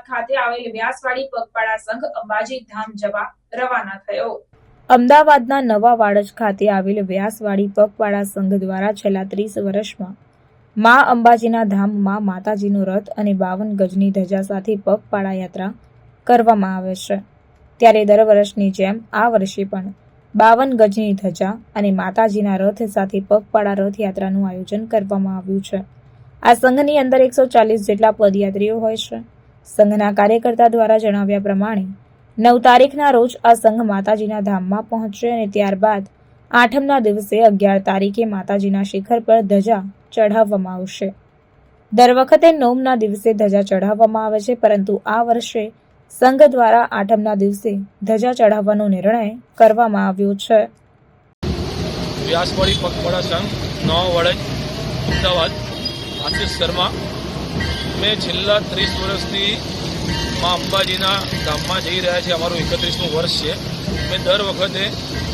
અમદાવાદ ખાતે આવેલ વ્યાસવાડી પગપાળા સંઘ અંબાજી ધામ જવા રવાના થયો. અમદાવાદના નવા વાડજ ખાતે આવેલ વ્યાસવાડી પગપાળા સંઘ દ્વારા છેલ્લા ત્રીસ વર્ષમાં મા અંબાજીના ધામમાં માતાજીનો રથ અને બાવન ગજની ધજા સાથે પગપાળા યાત્રા કરવામાં આવે છે. ત્યારે દર વર્ષની જેમ આ વર્ષે પણ બાવન ગજની ધજા અને માતાજીના રથ સાથે પગપાળા રથયાત્રાનું આયોજન કરવામાં આવ્યું છે. આ સંઘની અંદર એકસો ચાલીસ જેટલા પદયાત્રીઓ હોય છે. સંઘના કાર્યકર્તા દ્વારા જણાવ્યા પ્રમાણે, નવ તારીખના રોજ આ સંઘ માતાજીના ધામમાં પહોંચશે અને ત્યારબાદ આઠમના દિવસે અગિયાર તારીખે માતાજીના શિખર પર ધજા ચઢાવવામાં આવશે. દર વખતે નોમના દિવસે ધજા ચઢાવવામાં આવે છે, પરંતુ આ વર્ષે સંઘ દ્વારા આઠમના દિવસે ધજા ચઢાવવાનો નિર્ણય કરવામાં આવ્યો છે. વ્યાસવાડી પગપાળા સંઘ નવા વડજ અમદાવાદ, આશિષ શર્મા મેં છેલ્લા ત્રીસ વર્ષથી મા અંબાજીના ધામમાં જઈ રહ્યા છીએ. અમારું એકત્રીસમું વર્ષ છે. મેં દર વખતે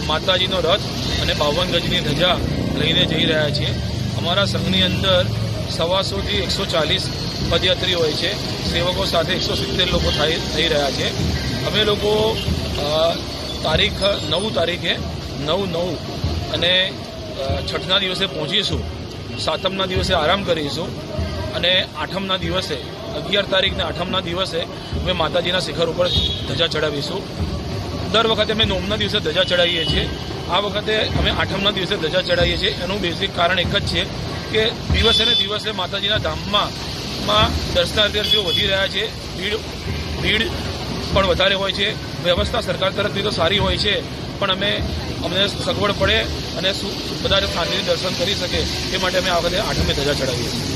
માતાજીનો રથ અને બાવન ગજની ધજા લઈને જઈ રહ્યા છીએ. અમારા સંઘની અંદર સવાસોથી એકસો ચાલીસ પદયાત્રી હોય છે. સેવકો સાથે એકસો સિત્તેર લોકો થઈ રહ્યા છે. અમે લોકો તારીખ, નવ તારીખે નવ નવ અને છઠના દિવસે પહોંચીશું. સાતમના દિવસે આરામ કરીશું. અને આઠમના દિવસે, અગિયાર તારીખને આઠમના દિવસે અમે માતાજીના શિખર ઉપર ધજા ચડાવીશું. દર વખતે અમે નોમના દિવસે ધજા ચડાવીએ છીએ. આ વખતે અમે આઠમના દિવસે ધજા ચડાવીએ છીએ. એનું બેઝિક કારણ એક જ છે કે દિવસે ને દિવસે માતાજીના ધામમાં માં દર્શનાર્થીઓ વધી રહ્યા છે. ભીડ ભીડ પણ વધારે હોય છે. વ્યવસ્થા સરકાર તરફથી તો સારી હોય છે, પણ અમે, અમને સગવડ પડે અને બધા શાંતિથી દર્શન કરી શકે. એ માટે અમે આ વખતે આઠમે ધજા ચડાવીએ છીએ.